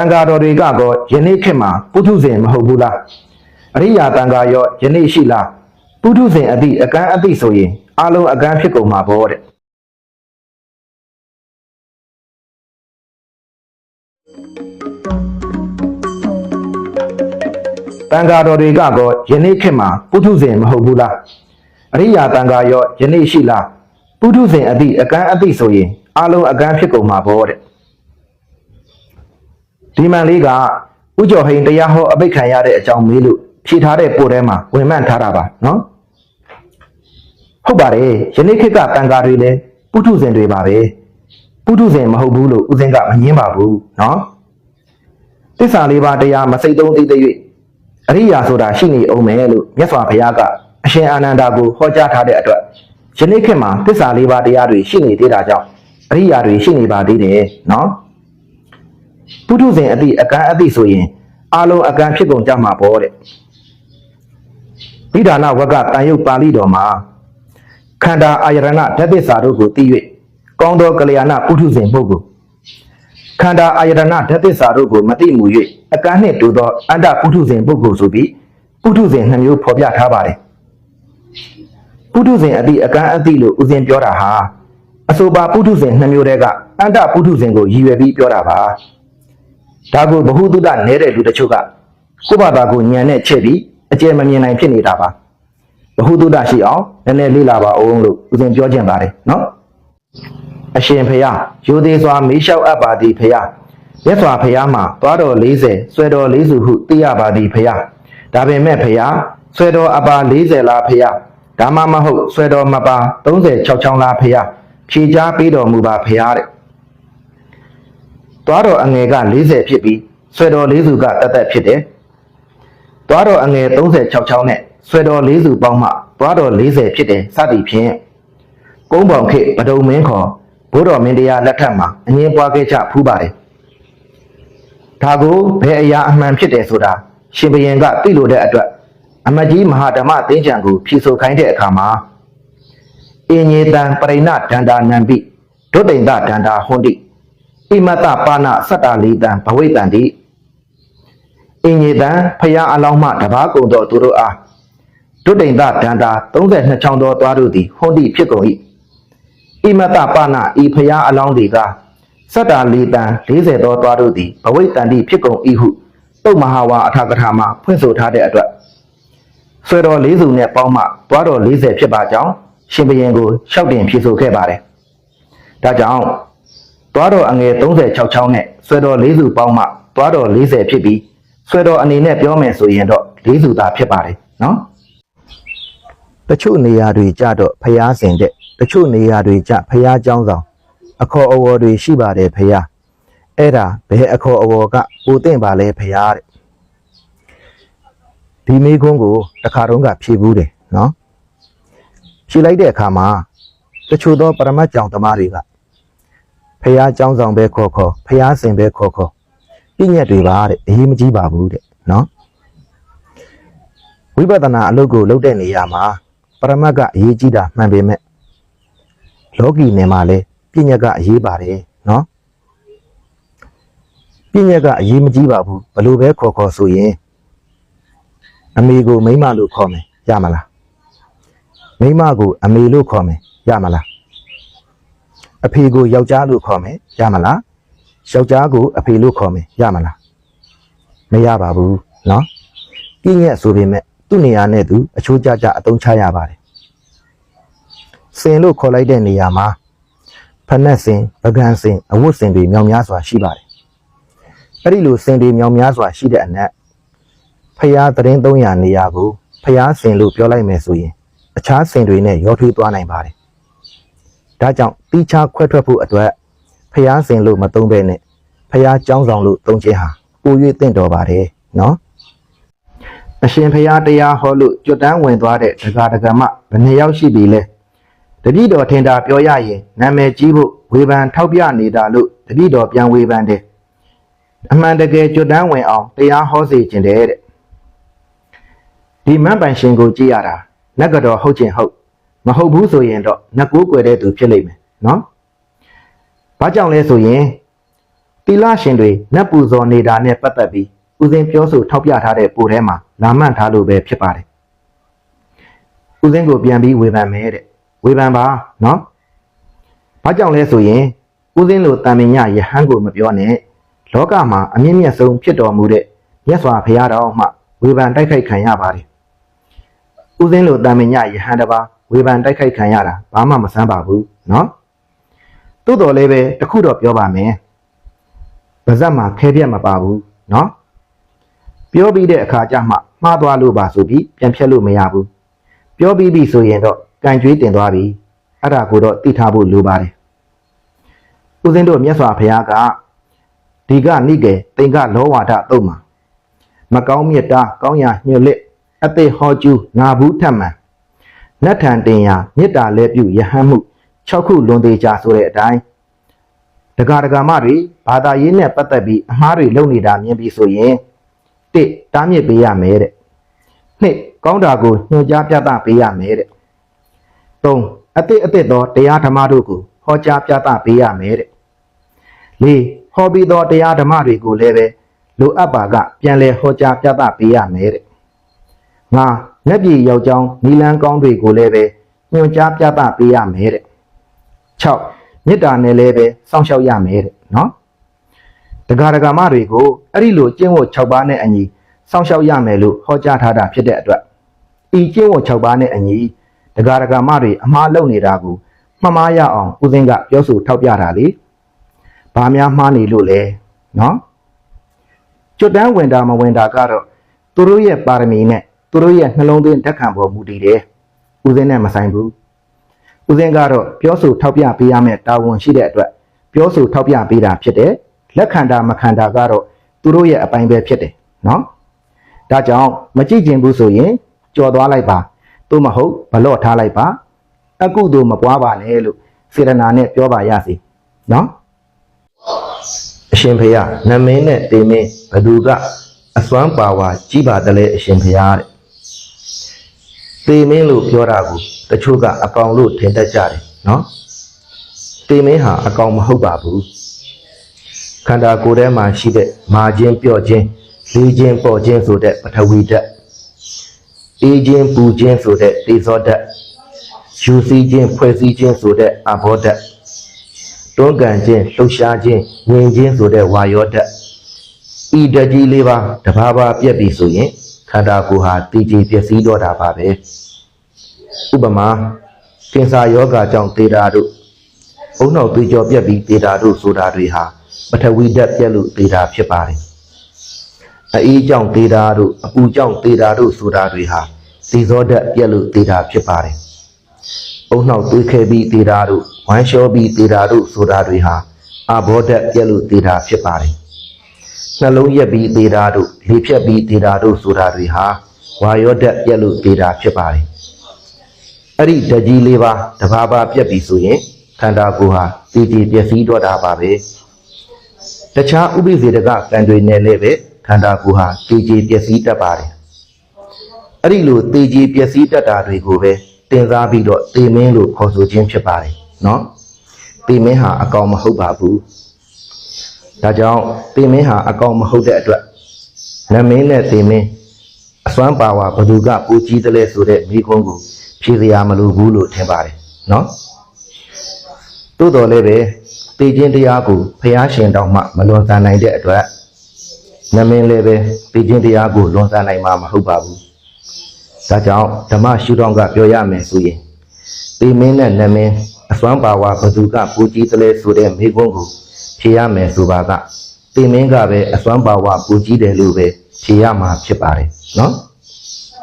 ံဃာတော်တွေကကောယနေ့ခေတ်မှာပုထုဇဉ်မဟုတ်ဘူးလားအရိယာတန်ဃာရောယနေ့ရှိလားပုထုဇဉ်အသည့်အကန့်အသည့်ဆိုရင်အလုံးအကန့်ဖြစ်ကုန်မှာပေါ့တဲ့တန်ဃာတော်တွေကကောယနေ့ခေတ်မှာပုထုဇဉ်မဟုတ်ဘူးလားအရိယာတန်ဃာရောယနေ့ရှိလားပုထုဇဉ်အသည့်အကန့်အသည့်ဆိုရင်အလုံးအကန့်ဖြစ်ကုန်မှာပေါ့တဲ့ ဒီမှန်လေးကဥကျော်ဟိန်တရားဟောအပိတ်ခံရတဲ့အကြောင်းမေးလို့ဖြေထားတဲ့ပို့ထဲမှာဝင်မှန်ထားတာပါနော်ဟုတ်ပါတယ်ယနေ့ခေတ်ကတန်ဃာတွေလည်းပုထုဇဉ်တွေပါပဲပုထုဇဉ်မဟုတ်ဘူးလို့ဥစဉ်ကမငင်းပါဘူးနော်တစ္ဆာလေးပါးတရားမစိတ်သုံးသိသိ၍အရိယာဆိုတာရှိနေအောင်မယ်လို့မြတ်စွာဘုရားကအရှင်အာနန္ဒာကိုဟောကြားထားတဲ့အတွက်ယနေ့ခေတ်မှာသစ္စာလေးပါးတရားတွေရှိနေသေးတာကြောင့်အရိယာတွေရှိနေပါသေးတယ်နော် ပုထုဇဉ်အသည့်အကန့်အသည့်ဆိုရင်အာလုံးအကန့်ဖြစ်ကုန်ကြမှာပေါ့တဲ့ဗိဓာဏဝကတန်ယုတ်ပါဠိတော်မှာခန္ဓာအာယရဏဓာတ်သစ္စာတို့ကိုသိ၍ကောင်းသောကလျာဏပုထုဇဉ်ပုဂ္ဂိုလ်ခန္ဓာအာယတနာဓာတ်သစ္စာတို့ကိုမသိမှု၍အကန့်နှင့်တူသောအန္တပုထုဇဉ်ပုဂ္ဂိုလ်ဆိုပြီးပုထုဇဉ်နှမျိုးဖော်ပြထားပါတယ်ပုထုဇဉ်အတိအကန့်အတိလို့ဥစဉ်ပြောတာဟာအဆိုပါပုထုဇဉ်နှမျိုးတည်းကအန္တပုထုဇဉ်ကိုရည်ရွယ်ပြီးပြောတာပါ ဒါကိုဘ ഹു တုတနဲတဲ့လူတချို့ကကိုယ့်ဘာသာကိုညံနဲ့ချက်ပြီးအကျယ်မမြင်နိုင်ဖြစ်နေတာပါဘ ഹു တုတရှိအောင်နည်းနည်းလေ့လာပါအောင်လို့ဥစဉ်ပြောချင်ပါတယ်နော်အရှင်ဖျားယူသေးစွာမေးလျှောက်အပ်ပါသည်ဖျားမြတ်စွာဘုရားမှာသွားတော်40ဆွဲတော်40ဟုသိရပါသည်ဖျားဒါပေမဲ့ဖျားဆွဲတော်အပါ40လားဖျားဒါမှမဟုတ်ဆွဲတော်မပါ36ချောင်းလားဖျားဖြေချပေးတော်မူပါဖျားတဲ့ သွားတော်အငယ်က40ဖြစ်ပြီးဆွဲတော်40ကတသက်ဖြစ်တယ်သွားတော်အငယ်36ချောင်းနဲ့ဆွဲတော်40ပေါင်းမှသွားတော်40ဖြစ်တယ်စသည်ဖြင့်ကုန်းပေါင်ခေတ်ပဒုံမင်းခေါ်ဘိုးတော်မင်းတရားလက်ထက်မှာအငင်းပွားခဲ့ကြဖူးပါတယ်။ဒါကိုဘယ်အရာအမှန်ဖြစ်တယ်ဆိုတာရှင်ဘုရင်ကသိလို့တဲ့အတွက်အမကြီးမဟာဓမ္မသင်္ကြန်ကိုဖြေဆိုခိုင်းတဲ့အခါမှာအင်းညေတံပရိဏဒန္တာနံပိဒုတိန်တဒန္တာဟွန်တိ ဣမတပါဏစတ္တလီတံဘဝိတံတိအင်းညေတံဖရာအလောင်းမှတပားကုံတော်သူတို့အားဒုတိန်တဒန္တာ32ချောင်းသောသွားတို့သည်ဟွန်တိဖြစ်ကုန်၏ဣမတပါဏဤဖရာအလောင်းတွေကစတ္တလီတံ40သောသွားတို့သည်ဘဝိတံတိဖြစ်ကုန်၏ဟုတုတ်မဟာဝါအထာကထာမှာဖွင့်ဆိုထားတဲ့အတွက်ဆွဲတော်40နဲ့ပေါင်းမှသွားတော်40ဖြစ်ပါကြောင်းရှင်ဘရင်ကိုရှောက်တင်ဖြေဆိုခဲ့ပါတယ်။ဒါကြောင့် သွားတော်အငယ်36ချောင်းနဲ့ဆွဲတော်၄စုပေါင်းမှသွားတော်40ဖြစ်ပြီးဆွဲတော်အနေနဲ့ပြောမယ်ဆိုရင်တော့၄စုသာဖြစ်ပါတယ်နော်တချို့နေရာတွေကြတော့ဖျားစင်တဲ့တချို့နေရာတွေကြဖျားကြောင်းဆောင်အခေါ်အဝေါ်တွေရှိပါတယ်ဖျားအဲ့ဒါဘယ်အခေါ်အဝေါ်ကပိုတင့်ပါလဲဖျားတဲ့ဒီမိခွန်းကိုတခါတုန်းကဖြေဘူးတယ်နော်ဖြေလိုက်တဲ့အခါမှာတချို့သောပရမတ်ကြောင့်တမားတွေက ဖះเจ้าဆောင်ပဲခေါ်ခေါ်ဖះစင်ပဲခေါ်ခေါ်ပြည့်ညက်တွေပါတဲ့အရေးမကြီးပါဘူးတဲ့နော်ဝိပဿနာအလုပ်ကိုလုပ်တဲ့နေရာမှာပရမတ်ကအရေးကြီးတာမှန်ပေမဲ့လောကီနယ်မှာလည်းပြည့်ညက်ကအရေးပါတယ်နော်ပြည့်ညက်ကအရေးမကြီးပါဘူးဘလို့ပဲခေါ်ခေါ်ဆိုရင် အမေကိုမိန်းမလို့ခေါ်မယ်ရမလားမိန်းမကိုအမေလို့ခေါ်မယ်ရမလား အဖေကိုယောက်ျားလို့ခေါ်မယ်ရမလားယောက်ျားကိုအဖေလို့ခေါ်မယ်ရမလားမရပါဘူးနော်ကိညက်ဆိုပေမဲ့သူ့နေရာနဲ့သူအချိုးကျကျအသုံးချရပါတယ်စင်လို့ခေါ်လိုက်တဲ့နေရာမှာဖနက်စင်ပကံစင်အဝတ်စင်တွေမြောင်များစွာရှိပါတယ်အဲ့ဒီလိုစင်တွေမြောင်များစွာရှိတဲ့အနက်ဖျားသတင်း300နေရာကိုဖျားစင်လို့ပြောလိုက်မယ်ဆိုရင်အခြားစင်တွေနဲ့ရောထွေးသွားနိုင်ပါတယ် ဒါကြောင့်တိချခွဲထွက်ဖို့အတွက်ဖျားစင်လို့မသုံးဘဲနဲ့ဖျားကြောင်းဆောင်လို့သုံးခြင်းဟာပို၍တင့်တော်ပါတယ်နော်အရှင်ဖျားတရားဟောလို့ကြွတန်းဝင်သွားတဲ့ဒကာဒကမဘယ်နှယောက်ရှိပြီလဲတတိတော်ထင်တာပြောရရင်နာမည်ကြီးဖို့ဝေဖန်ထောက်ပြနေတာလို့တတိတော်ပြန်ဝေဖန်တယ်အမှန်တကယ်ကြွတန်းဝင်အောင်တရားဟောစေခြင်းတဲ့ဒီမန်ပိုင်ရှင်ကိုကြည့်ရတာနတ်ကတော်ဟုတ်ခြင်းဟုတ် မဟုတ်ဘူးဆိုရင်တော့နတ်ကိုးကွယ်တဲ့သူဖြစ်လိမ့်မယ်နော်။ဘာကြောင့်လဲဆိုရင်တီလာရှင်တွေနတ်ပူဇော်နေတာနဲ့ပတ်သက်ပြီးဦးစင်းပြောဆိုထောက်ပြထားတဲ့ပိုထဲမှာလာမှန်ထားလို့ပဲဖြစ်ပါတယ်ဦးစင်းကိုပြန်ပြီးဝေဖန်မယ်တဲ့ဝေဖန်ပါနော်ဘာကြောင့်လဲဆိုရင်ဦးစင်းလိုတာမင်ညယဟန်ကိုမပြောနဲ့လောကမှာအမြင့်မြတ်ဆုံးဖြစ်တော်မူတဲ့မြတ်စွာဘုရားတော်မှဝေဖန်တိုက်ခိုက်ခံရပါတယ်ဦးစင်းလိုတာမင်ညယဟန်တစ်ပါး ဝေဖန်တိုက်ခိုက်ခံရတာဘာမှမဆန်းပါဘူးနော်တိုးတော်လည်းပဲတခုတော့ပြောပါမယ်ဗဇက်မှာခဲပြက်မပါဘူးနော်ပြောပြီးတဲ့အခါကျမှမှားသွားလို့ပါဆိုပြီးပြန်ဖြတ်လို့မရဘူးပြောပြီးပြီဆိုရင်တော့ကံကြွေးတင်သွားပြီအဲ့ဒါကိုတော့သိထားဖို့လိုပါတယ်ဦးစင်းတို့မြတ်စွာဘုရားကဒီကနိကေတင်ကလောဝါဒတုံးမှာမကောင်းမြတ်တာကောင်းရာညှို့လက်အသေးဟောကျူးငါဘူးထက်မှန် နတ်ထံတင်ရာမေတ္တာလဲပြုယဟန်မှု6ခုလွန်သေးကြဆိုတဲ့အတိုင်းဒကာဒကာမတွေဘာသာရေးနဲ့ပတ်သက်ပြီးအမှားတွေလုပ်နေတာမြင်ပြီးဆိုရင်တစ်တားမြစ်ပေးရမယ်တဲ့နှစ်ကောင်းတာကိုညွှန်ကြားပြသပေးရမယ်တဲ့သုံးအသည့်အသည့်သောတရားဓမ္မတို့ကိုဟောကြားပြသပေးရမယ်တဲ့လေးဟောပြီးသောတရားဓမ္မတွေကိုလည်းပဲလိုအပ်ပါကပြန်လည်ဟောကြားပြသပေးရမယ်တဲ့ငါ မျက်ပြည်ရောက်ကြောင်းနီလန်းကောင်းတွေကိုလည်းပဲညွှန်ကြားပြသပေးရမယ်တဲ့6မေတ္တာနဲ့လည်းပဲစောင့်ရှောက်ရမယ်တဲ့နော်တဂါဒဂါမတွေကိုအဲ့ဒီလိုကျင့်ဝတ်6ပါးနဲ့အညီစောင့်ရှောက်ရမယ်လို့ဟောကြားထားတာဖြစ်တဲ့အတွက်ဤကျင့်ဝတ်6ပါးနဲ့အညီတဂါဒဂါမတွေအမှားလုပ်နေတာကိုမှတ်မှားရအောင်ဦးစင်းကပြောဆိုထောက်ပြတာလေဘာများမှားနေလို့လဲနော်ကျွတ်တန်းဝင်တာမဝင်တာကတော့သူတို့ရဲ့ပါရမီနဲ့ သူတို့ရဲ့နှလုံးသွင်းဓာတ်ခံပေါ်မူတည်တယ်ဦးစင်းနဲ့မဆိုင်ဘူးဦးစင်းကတော့ပြောဆိုထောက်ပြပေးရမယ့်တာဝန်ရှိတဲ့အတွက်ပြောဆိုထောက်ပြပေးတာဖြစ်တယ်လက်ခံတာမခံတာကတော့သူတို့ရဲ့အပိုင်းပဲဖြစ်တယ်နော်ဒါကြောင့်မကြည့်ကျင်ဘူးဆိုရင်ကြော်သွားလိုက်ပါသို့မဟုတ်ဘလော့ထားလိုက်ပါအကုသို့မပွားပါနဲ့လို့စေရနာနဲ့ပြောပါရစေနော်အရှင်ဖေယနမင်းနဲ့တေမင်းဘသူကအစွမ်းပါဝါကြီးပါတယ်လေအရှင်ဖေယတဲ့ တေမင်းလို့ပြောတာကိုတချို့ကအကောင်လို့ထင်တတ်ကြတယ်နော်တေမင်းဟာအကောင်မဟုတ်ပါဘူးခန္ဓာကိုယ်ထဲမှာရှိတဲ့မာခြင်းပြော့ခြင်းလေးခြင်းပေါ်ခြင်းဆိုတဲ့ပထဝီဓာတ်အေးခြင်းပူခြင်းဆိုတဲ့တေဇောဓာတ်ယူစီခြင်းဖွဲ့စည်းခြင်းဆိုတဲ့အဘောဓာတ်တွန်းကန်ခြင်းလှုပ်ရှားခြင်းဝင်ခြင်းဆိုတဲ့ဝါယောဓာတ်ဤဓာတ်ကြီးလေးပါတဘာဘာပြက်ပြီဆိုရင် ခန္ဓာကိုယ်ဟာတည်ကြည်ပျက်စီးတော့တာပါပဲဥပမာကင်ဆာယောဂါကြောင့်သေတာတို့အုံနောက်သွေးကြောပြက်ပြီးသေတာတို့ဆိုတာတွေဟာပထဝီဓာတ်ပြက်လို့သေတာဖြစ်ပါတယ်အေးကြောင့်သေတာတို့အပူကြောင့်သေတာတို့ဆိုတာတွေဟာသေဇောဓာတ်ပြက်လို့သေတာဖြစ်ပါတယ်အုံနောက်သွေးခဲပြီးသေတာတို့ဝမ်းလျှောပြီးသေတာတို့ဆိုတာတွေဟာအဘောဓာတ်ပြက်လို့သေတာဖြစ်ပါတယ် နှလုံးရက်ပြီးသေတာတို့လေဖြတ်ပြီးသေတာတို့ဆိုတာတွေဟာဝါယောဓာတ်ပြက်လို့သေတာဖြစ်ပါတယ်အဲ့ဒီဓာတ်ကြီးလေးပါတဘာဘာပြက်ပြီဆိုရင်ခန္ဓာကိုယ်ဟာတည်ကြည်ပျက်စီးတော့တာပါပဲတခြားဥပိ္ပေဒကကံတွေနဲ့လည်းပဲခန္ဓာကိုယ်ဟာတည်ကြည်ပျက်စီးတတ်ပါတယ်အဲ့ဒီလိုတည်ကြည်ပျက်စီးတတ်တာတွေကိုပဲတင်စားပြီးတော့တေမင်းလို့ခေါ်ဆိုခြင်းဖြစ်ပါတယ်နော်တေမင်းဟာအကောင်မဟုတ်ပါဘူး ဒါကြောင့်တေမင်းဟာအကောင်မဟုတ်တဲ့အတွက်နမင်းနဲ့တေမင်းအစွမ်းပါဝါဘသူကပူကြီးတယ်လဲဆိုတဲ့မိကုန်းကိုဖြေစရာမလိုဘူးလို့ထင်ပါတယ်နော်တိုးတော်လည်းပဲတေခြင်းတရားကိုဖះရှင်တောင်မှမလွန်ဆန်နိုင်တဲ့အတွက်နမင်းလည်းပဲတေခြင်းတရားကိုလွန်ဆန်နိုင်မှာမဟုတ်ပါဘူးဒါကြောင့်ဓမ္မရှုထောင့်ကပြောရမယ်ဆိုရင်တေမင်းနဲ့နမင်းအစွမ်းပါဝါဘသူကပူကြီးတယ်လဲဆိုတဲ့မိကုန်းကို ဖြေရမယ်ဆိုပါကတေမင်းကပဲအစွမ်းပါဝါပူကြီးတယ်လို့ပဲဖြေရမှာဖြစ်ပါတယ်နော်